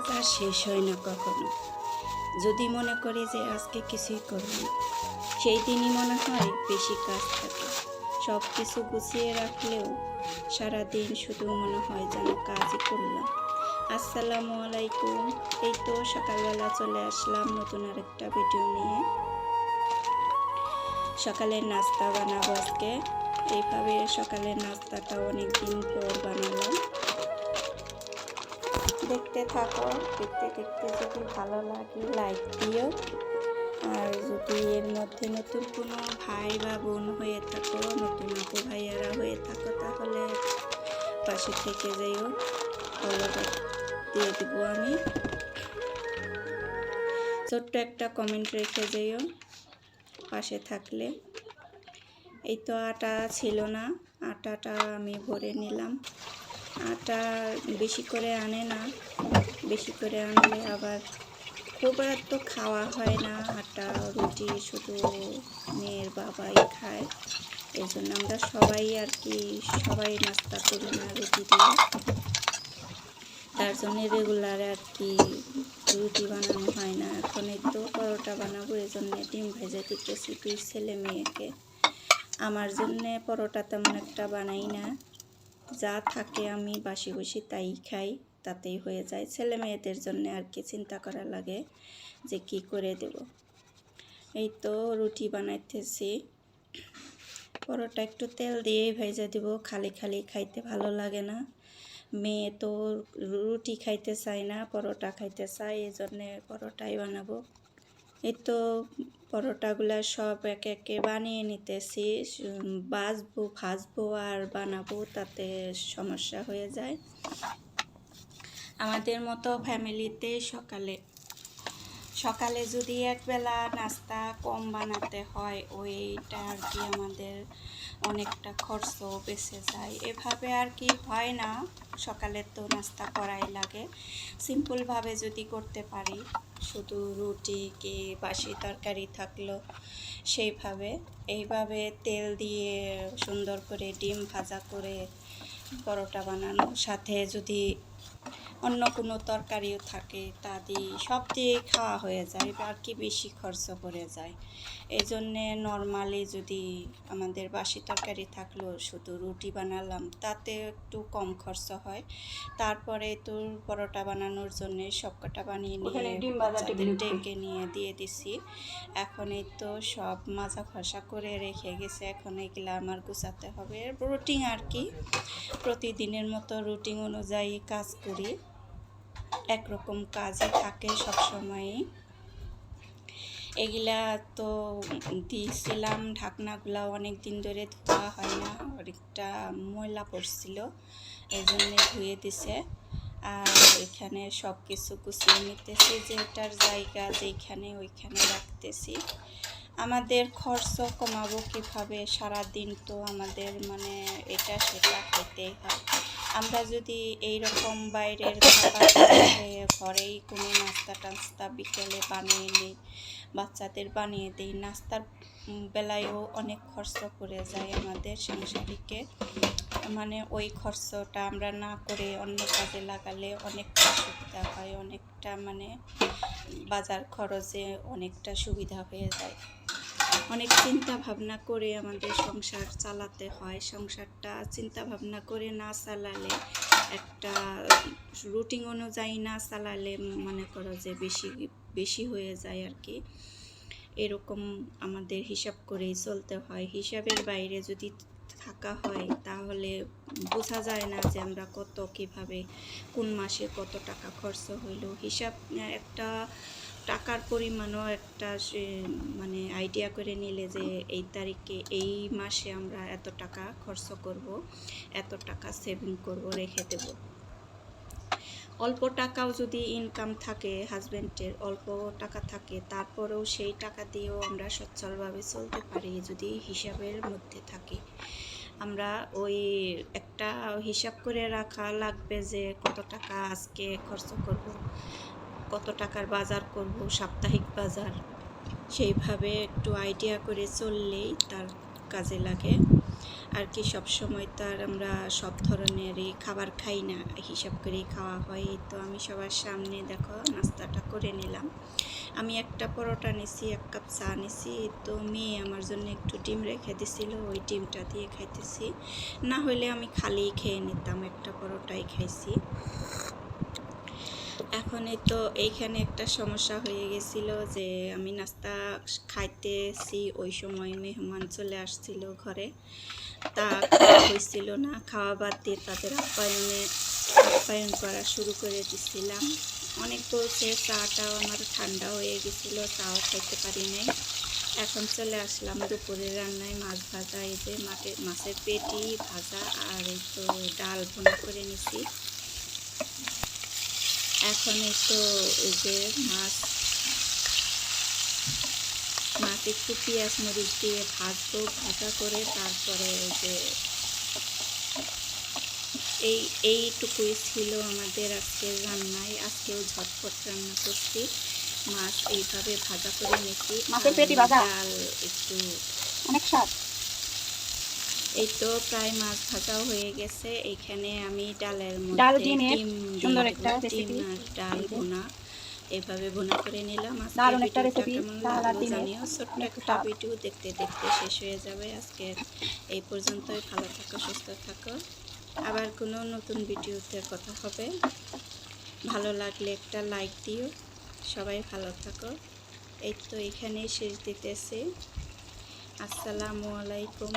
কাজ আর শেষ হয় না কখনো। যদি মনে করি যে আজকে কিছুই করব সেই দিনই মনে হয় বেশি কাজ থাকে। সব কিছু গুছিয়ে রাখলেও সারাদিন শুধু মনে হয় যেন কাজই করলাম। আসসালামু আলাইকুম। এই তো সকালবেলা চলে আসলাম নতুন আরেকটা ভিডিও নিয়ে। সকালের নাস্তা বানাবো আজকে। এইভাবে সকালের নাস্তাটা অনেক দিন পর বানালাম দেখতে থাকো। দেখতে দেখতে যদি ভালো লাগে লাইক দিও। আর যদি এর মধ্যে নতুন কোনো ভাই বা বোন হয়ে থাকো, নতুন আপু ভাইয়ারা হয়ে থাকো, তাহলে পাশে থেকে যাইও। ফলো দিয়ে দিব আমি। ছোট্ট একটা কমেন্ট রেখে যাইও পাশে থাকলে। এই তো আটা ছিল না, আটাটা আমি ভরে নিলাম। আটা বেশি করে আনে না। বেশি করে আনলে আবার খুব তো খাওয়া হয় না। আটা, রুটি শুধু মেয়ের বাবাই খায়। এই জন্য আমরা সবাই আর কি, সবাই নাস্তা করি না রুটি দিয়ে। তার জন্য রেগুলার আর কি রুটি বানানো হয় না। এখন তো পরোটা বানাবো, এই জন্য ডিম ভেজে দিতেছি দুই ছেলে মেয়েকে। আমার জন্যে পরোটা তেমন একটা বানাই না। যা থাকে আমি বাসি বসি তাই খাই, তাতেই হয়ে যায়। ছেলে মেয়েদের জন্য আর কি চিন্তা করা লাগে যে কি করে দেব। এই তো রুটি বানাইতেছি। পরোটা একটু তেল দিয়েই ভেজে দেব, খালি খালি খাইতে ভালো লাগে না। মেয়ে তো রুটি খাইতে চায় না, পরোটা খাইতে চায়, এই জন্যে পরোটাই বানাবো। এই তো পরোটাগুলো সব এক একে বানিয়ে নিতেছি। বাজবো ভাজবো আর বানাবো, তাতে সমস্যা হয়ে যায়। আমাদের মতো ফ্যামিলিতে সকালে সকালে যদি একবেলা নাস্তা কম বানাতে হয়, ওইটা আর কি আমাদের অনেকটা খরচ বেঁচে যায়। এভাবে আর কি হয় না, সকালে তো নাস্তা করাই লাগে। সিম্পলভাবে যদি করতে পারি, শুধু রুটি কি বাসি তরকারি থাকল সেইভাবে। এইভাবে তেল দিয়ে সুন্দর করে ডিম ভাজা করে পরোটা বানানো, সাথে যদি অন্য কোনো তরকারিও থাকে তা দিয়ে সব দিয়ে খাওয়া হয়ে যায় আর কি বেশি খরচ পড়ে যায়। এই জন্যে নর্মালি যদি আমাদের বাসি তরকারি থাকল শুধু রুটি বানালাম তাতে একটু কম খরচ হয়। তারপরে তো পরোটা বানানোর জন্যে সবকটা বানিয়ে নিয়ে ডেকে নিয়ে দিয়ে দিছি। এখন এই তো সব মাজা খসা করে রেখে গেছে এখন এগুলো আমার গুছাতে হবে। রুটিন আর কি প্রতিদিনের মতো রুটিন অনুযায়ী কাজ করি। একরকম কাজই থাকে সবসময়ই। এগুলা তো দিয়েছিলাম ঢাকনাগুলা অনেক দিন ধরে ধোয়া হয় না, অনেকটা ময়লা পড়ছিল এই জন্যে ধুয়ে দিছে। আর এখানে সব কিছু গুছিয়ে নিতেছি, যেটার জায়গা যেখানে ওইখানে রাখতেছি। আমাদের খরচ কমাবো কীভাবে? সারাদিন তো আমাদের মানে এটা সেটা খেতেই হয়। আমরা যদি এই রকম বাইরের খাবার ঘরেই কোনো নাস্তা টাস্তা বিকেলে বানিয়ে নিই, বাচ্চাদের বানিয়ে দিই, নাস্তার বেলায়ও অনেক খরচ পড়ে যায় আমাদের সাংসারিকে। মানে ওই খরচটা আমরা না করে অন্য কাজে লাগালে অনেকটা সুবিধা হয়, অনেকটা মানে বাজার খরচে অনেকটা সুবিধা হয়ে যায়। অনেক চিন্তা ভাবনা করে আমাদের সংসার চালাতে হয়। সংসারটা চিন্তা ভাবনা করে না চালালে একটা রুটিন অনুযায়ী না চালালে মনে করো যে বেশি বেশি হয়ে যায় আর কি। এরকম আমাদের হিসাব করেই চলতে হয়। হিসাবের বাইরে যদি থাকা হয় তাহলে বোঝা যায় না যে আমরা কত কীভাবে, কোন মাসে কত টাকা খরচ হইল। হিসাব, একটা টাকার পরিমাণও একটা সে- মানে আইডিয়া করে নিলে যে এই তারিখে, এই মাসে আমরা এত টাকা খরচ করব, এত টাকা সেভিং করব, রেখে দেব। অল্প টাকাও যদি ইনকাম থাকে হাজব্যান্ডের অল্প টাকা থাকে, তারপরেও সেই টাকা দিয়েও আমরা সচ্ছলভাবে চলতে পারি যদি হিসাবের মধ্যে থাকি। আমরা ওই একটা হিসাব করে রাখা লাগবে যে কত টাকা আজকে খরচ করব কত টাকার বাজার করব, সাপ্তাহিক বাজার, সেইভাবে একটু আইডিয়া করে চললেই তার কাজে লাগে। আর কি সব সময় তো আর আমরা সব ধরনেরই খাবার খাই না, হিসাব করেই খাওয়া হয়। তো আমি সবার সামনে দেখো, নাস্তাটা করে নিলাম। আমি একটা পরোটা নিছি, এক কাপ চা নিছি। তো মেয়ে আমার জন্য একটু ডিম রেখে দিছিল, ওই ডিমটা দিয়ে খাইতেছি। না হলে আমি খালি খেয়ে নিতাম, একটা পরোটাই খাইছি। এখন এই তো এইখানে একটা সমস্যা হয়ে গেছিল যে আমি নাস্তা খাইতেছি, ওই সময় মেহমান চলে আসছিল ঘরে। তা হয়েছিল না, খাওয়া বাদ দিয়ে তাদের আপ্যায়নে আপ্যায়ন করা শুরু করে দিছিলাম। অনেক বলছে চাটাও আমার ঠান্ডা হয়ে গেছিল চাও খাইতে পারি নাই। এখন চলে আসলাম দুপুরে রান্নায় মাছ ভাজা, এই যে মাঠে মাছের পেটি ভাজা আর এই তো ডাল ভুনা করে নিছি। এখন তো এই যে মাছ মাছ একটু পেঁয়াজ মরিচ দিয়ে ভাজবো ভাজা করে তারপরে এই যে এই এইটুকুই ছিল আমাদের আজকে রান্নায়। আজকেও ঝটপট রান্না করছি। মাছ এইভাবে ভাজা করে নিয়েছি? ডাল একটু অনেক স্বাদ। এই তো প্রায় মাছ ভাজাও হয়ে গেছে। এখানে আমি ডালের ডাল মধ্যে ডিমের ডিম সুন্দর একটা আর ডাল। ভুনা। এভাবে ভুনা করে নিলাম। দারুণ একটা কেমন ডাল আর ডিমের। ছোট্ট একটা ভিডিও দেখতে দেখতে শেষ হয়ে যাবে। আজকে এই পর্যন্তই। ভালো থাকো সুস্থ থাকো। আবার কোনো নতুন ভিডিওতে কথা হবে। ভালো লাগলে একটা লাইক দিও। সবাই ভালো থাকো। এই তো এখানেই শেষ দিতেছি। আসসালামু আলাইকুম।